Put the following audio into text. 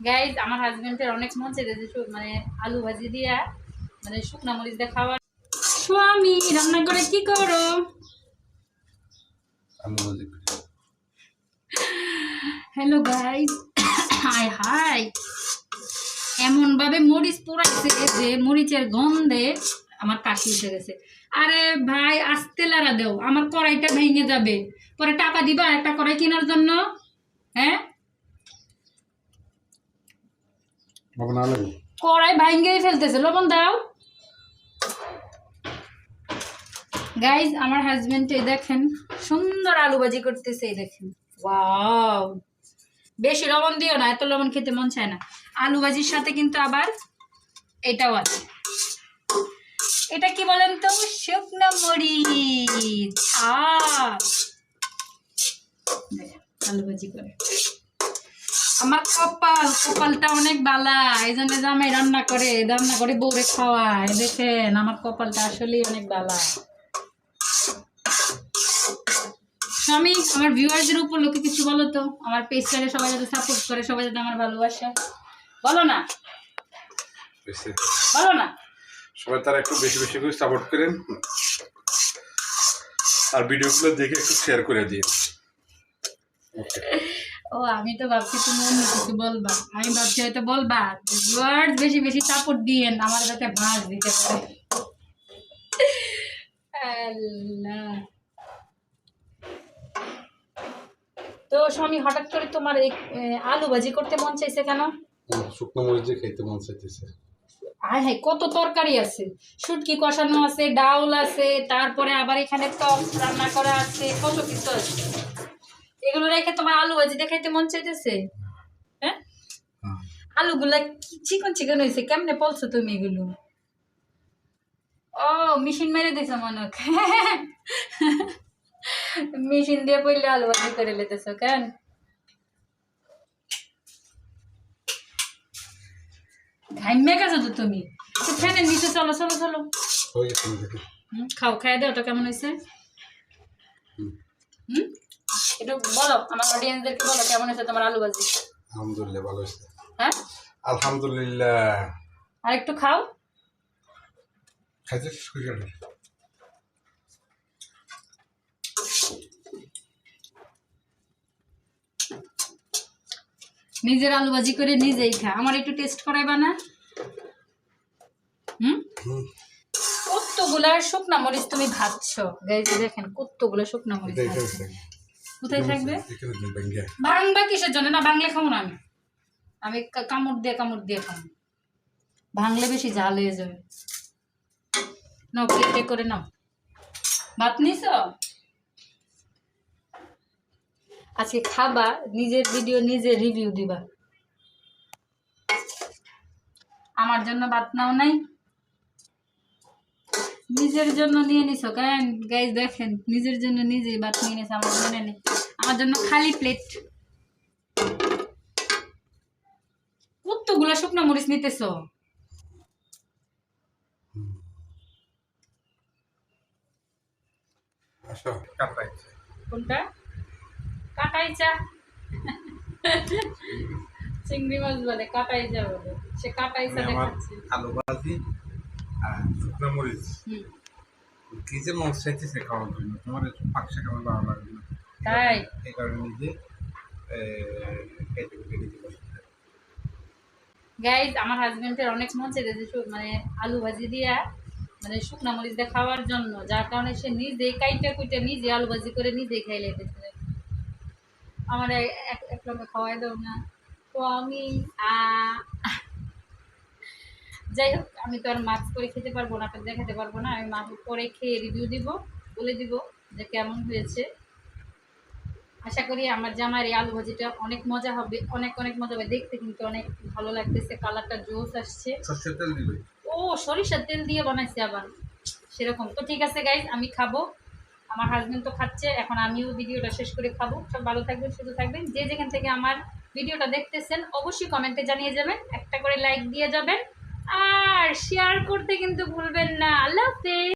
Guys আমার হাজবেন্ডের অনেক মন চেয়েছে যে মানে আলু ভাজি দিয়া মানে শুকনো মরিচ দিয়ে খাওয়ার। স্বামী রান্না করে কি করো? হ্যালো গাইজ হাই হাই এমন ভাবে মরিচ পোড়াইছে যে মরিচের গন্ধে আমার কাশি উঠে গেছে। আরে ভাই আস্তে লারা দেও আমার কড়াইটা ভেঙে যাবে। পরে টাকা দিবা একটা কড়াই কেনার জন্য হ্যাঁ? কড়াই ফেলতেছে। লবণ দাও। গাইজ আমার হাজবেন্ড এই দেখেন, সুন্দর আলু করতেছে এই দেখেন। বেশি লবণ দিও না, এত লবণ খেতে মন চায় না। আলু ভাজির সাথে কিন্তু আবার এটাও আছে। এটা কি বলেন তো? শুকনো মরিচ! আলু ভাজি করে। আমার কপাল কপালটা অনেক বালা। এই জন্য জামাই রান্না করে রান্না করে বউরে খাওয়ায় দেখেন আমার কপালটা আসলেই অনেক বালা। স্বামী আমার ভিউয়ারদের উপর লোকে কিছু বলো তো? আমার পেজটাকে সবাই যাতে সাপোর্ট করে সবাই যাতে আমার ভালোবাসে। বলো না? বলো না? সবাই তারা একটু বেশি বেশি করে সাপোর্ট করেন। আর ভিডিওগুলো দেখে একটু শেয়ার করে দিন। ওকে ও আমি তো ভাবছি তুমি অন্য কিছু বলবা। আমি ভাবছি হয়তো বলবা ভিউয়ার্স বেশি বেশি সাপোর্ট দিয়েন আমার যাতে ভাঁজ দিতে পারে। আল্লাহ। তো স্বামী হঠাৎ করে তোমার আলু ভাজি করতে মন চাইছে কেন? শুকনো মরিচ খাইতে মন চাইতেছে। আয় হ্যাঁ কত তরকারি আছে। শুটকি কষানো আছে ডাউল আছে তারপরে আবার এখানে টক রান্না করা আছে কত কিছু আছে। এগুলো রেখে তোমার আলু ভাজি দেখাইতে মন চাইতেছে? হ্যাঁ? হ্যাঁ। আলুগুলা চিকন চিকন হয়েছে কেমনে পলছো তুমি এগুলো? ও মেশিন মেরে দিছো মনে মেশিন দিয়ে পড়লে আলু ভাজি করে লেতেছো কেন? ঘাইমে গেছো তো তুমি? তো ফ্যানের নিচে চলো চলো চলো। খাও খাই দাও ওটা কেমন হয়েছে হুম। একটু বলো আমার অডিয়েন্সদেরকে বলো কেমন হয়েছে তোমার আলু ভাজি? আলহামদুলিল্লাহ ভালো হয়েছে। হ্যাঁ? আলহামদুলিল্লাহ। আর একটু খাও। খাইতে নিজের আলু ভাজি করে নিজেই খা। আমার একটু টেস্ট করাইবা না? হুম? কতগুলা শুকনা মরিচ তুমি ভাবছ দেখেন কতগুলো শুকনা মরিচ কোথায় থাকবে। ভাঙবা কিসের জন্য? না ভাঙলে খাব না আমি। আমি কামড় দিয়ে কামড় দিয়ে খাব। ভাঙলে বেশি ঝাল হয়ে যাবে। নাও প্লেটে করে নাও। ভাত নিছ? আজকে খাবা নিজের ভিডিও নিজে রিভিউ দিবা। আমার জন্য ভাত নাও নাই। নিজের জন্য নিয়ে নিছো কেন? গাইজ দেখেন নিজের জন্য নিজেই ভাত নিয়ে নিছে আমার মনে নেই। আমার জন্য খালি প্লেট কতগুলো শুকনো মরিচ নিতেছ। কোনটা? কাটাই চা চিংড়ি মাছ বলে কাটাই চা বলে। সে কাটাই চা দেখাচ্ছে। আলু ভাজি আর শুকনো মরিচ। কি যে মন চাইতেছে খাওয়ার জন্য তোমার একটু পাকশা খাবার ভালো লাগবে না? তাই? এই কারণে নিজে গাইজ আমার হাজবেন্ডের অনেক মন চেয়েছে যে মানে আলু ভাজি দিয়া মানে শুকনা মরিচ দিয়ে খাওয়ার জন্য। যার কারণে সে নিজেই কাইটা কুইটা নিজে আলু ভাজি করে নিজেই খাই লেগেছে আমার এক লগে খাওয়াই দাও না। তো আমি যাই হোক আমি তো আর মাছ করে খেতে পারব না আপনাদের দেখাতে পারব না। আমি মাছ করে খেয়ে রিভিউ দিব বলে দিব যে কেমন হয়েছে। আশা করি আমার জামার এই আলু ভাজিটা অনেক মজা হবে অনেক অনেক মজা হবে। দেখতে কিন্তু অনেক ভালো লাগতেছে কালারটা জোস আসছে। তেল দিবে? ও সরিষার তেল দিয়ে বানাইছে আবার। সেরকম। তো ঠিক আছে গাইজ আমি খাব। আমার হাজবেন্ড তো খাচ্ছে এখন আমিও ভিডিওটা শেষ করে খাব। সব ভালো থাকবেন সুস্থ থাকবেন। যে যেখান থেকে আমার ভিডিওটা দেখতেছেন অবশ্যই কমেন্টে জানিয়ে যাবেন। একটা করে লাইক দিয়ে যাবেন। আর শেয়ার করতে কিন্তু ভুলবেন না। আল্লাহ হাফেজ।